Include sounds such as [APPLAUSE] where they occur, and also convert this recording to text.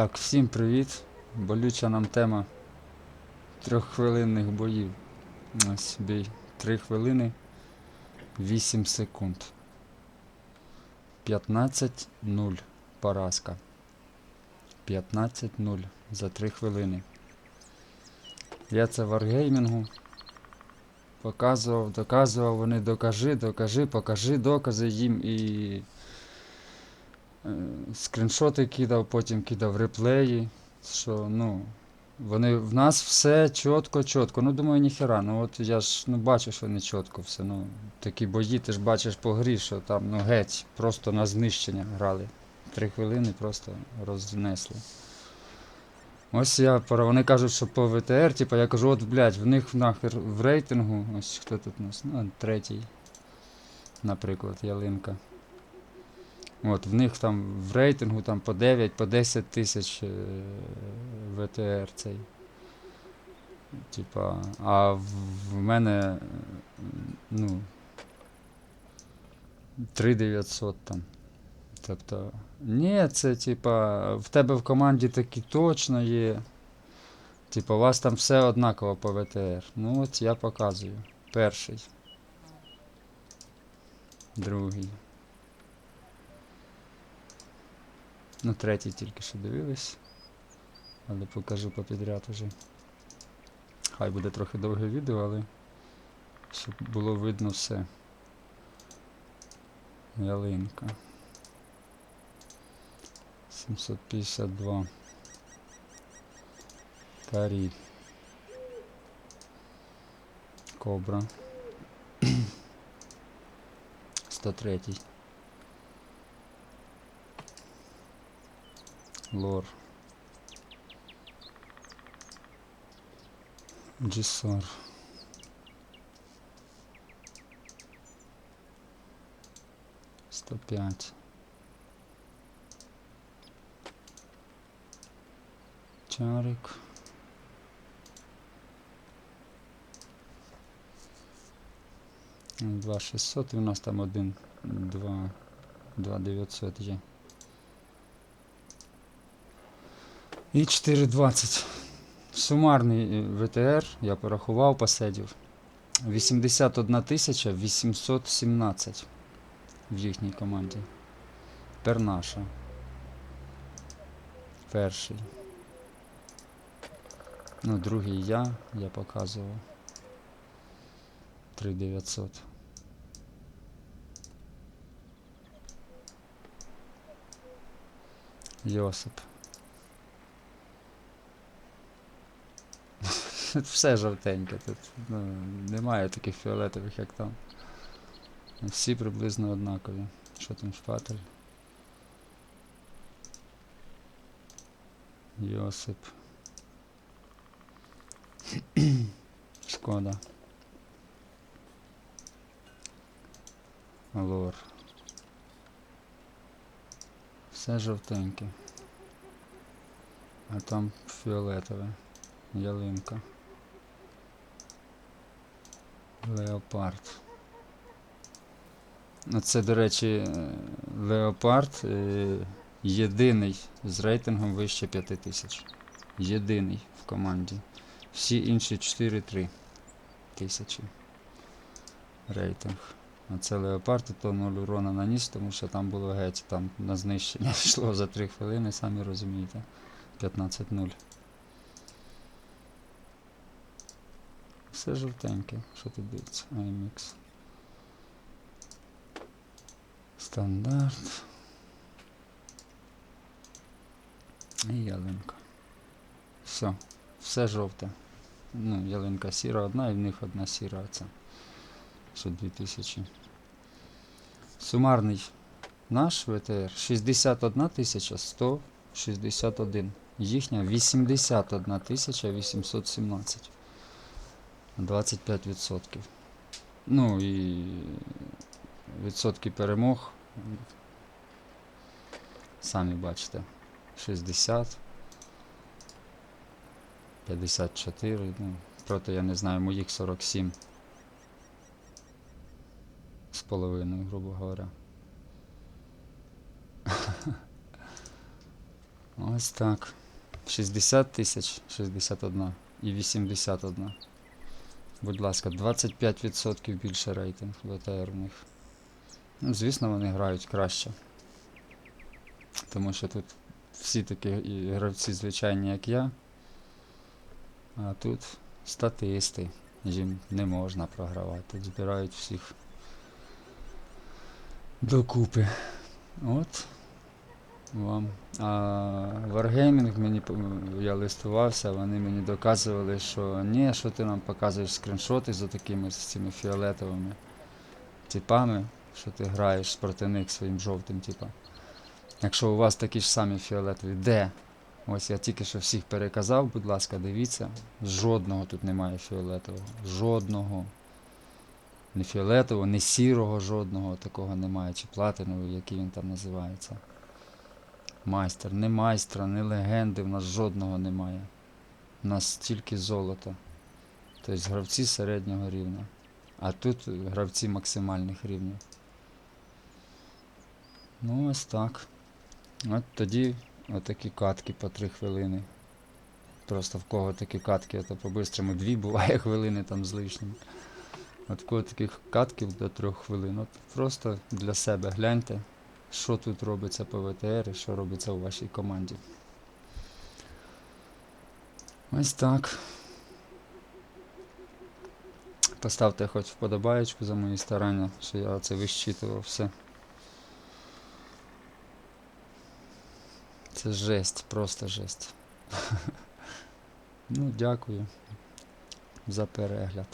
Так, всім привіт. Болюча нам тема трьоххвилинних боїв. Ось бій. Три хвилини 8 секунд. 15-0 поразка. 15-0 за 3 хвилини. Я це в аргеймінгу. Показував, доказував, вони докажи, докажи, покажи докази їм і скріншоти кидав, потім кидав реплеї, що ну, вони в нас все чітко, чітко. Ну, думаю, ніхера. Ну от я ж ну, бачу, що не чітко все. Ну, такі бої, ти ж бачиш по грі, що там ну, геть, просто на знищення грали. Три хвилини просто рознесли. Ось я пора. Вони кажуть, що по ВТР, типу, я кажу, от, блядь, в них нахер в рейтингу, ось хто тут у нас, ну, третій, наприклад, ялинка. От, в них там в рейтингу там по 9, по 10 тисяч е, ВТР цей. Типа, а в, в мене е, ну 3900 там. Тобто, ні, це типа, в тебе в команді такі точно є. Типа, у вас там все однаково по ВТР. Ну от я показую. Перший. Другий. Ну, третій тільки що дивились. Але покажу попідряд уже. Хай буде трохи довге відео, але щоб було видно все. Ялинка. 752. Парі. Кобра. [CLEARS THROAT] 103. Лор. Джисор. Сто пять. Чарик. Два шістсот, і у нас там один, два, два дев'ятсот є. І 4,20. Сумарний е, ВТР, я порахував, посидів. 81 тисяча 817 в їхній команді. Тепер наша. Перший. Ну, другий я, я показував. 3900. Йосип. Тут [LAUGHS] все жовтеньке, тут ну, немає таких фіолетових, як там. Всі приблизно однакові. Що там шпатель? Йосип. [CLEARS THROAT] Шкода. Лор. Все жовтеньке. А там фіолетове. Ялинка. Леопард. Ну, Це, до речі, е, Леопард е, єдиний з рейтингом вище 5000. Єдиний в команді. Всі інші 4-3 тисячі. Рейтинг. А це Леопард, то 0 урона наніс, тому що там було геть, там на знищення [LAUGHS] йшло за 3 хвилини, самі розумієте. 15-0. Все жовтеньке, що тут дивиться? IMX. Стандарт. І ялинка. Все. Все жовте. Ну, ялинка сіра одна і в них одна сіра оця. Що 2000. Сумарний наш ВТР 61 161. Їхня 81 817. 25%. Ну і відсотки перемог. Самі бачите. 60. 54. Ну, проти, я не знаю, моїх 47. З половиною, грубо говоря. [LAUGHS] Ось так. 60 тисяч 61 і 81. Будь ласка, 25% більше рейтинг ВТР у них. Ну, звісно, вони грають краще. Тому що тут всі такі гравці звичайні, як я. А тут статисти. Їм не можна програвати. Збирають всіх докупи. От вам. А Wargaming мені я листувався, вони мені доказували, що ні, що ти нам показуєш скріншоти з такими з цими фіолетовими типами, що ти граєш проти них своїм жовтим типа. Якщо у вас такі ж самі фіолетові, де? Ось я тільки що всіх переказав, будь ласка, дивіться. Жодного тут немає фіолетового. Жодного. Не фіолетового, не сірого, жодного такого немає. Чи платинового, який він там називається. Майстер, не майстра, не легенди, в нас жодного немає. У нас тільки золото. Тобто гравці середнього рівня. А тут гравці максимальних рівнів. Ну, ось так. От тоді отакі катки по 3 хвилини. Просто в кого такі катки, то по-бистрому дві буває хвилини там з лишнім. От в кого таких катків до 3 хвилин. От просто для себе гляньте, що тут робиться по ВТР і що робиться у вашій команді. Ось так. Поставте хоч вподобаєчку за мої старання, що я це вищитував все. Це жесть, просто жесть. [LAUGHS] ну, дякую за перегляд.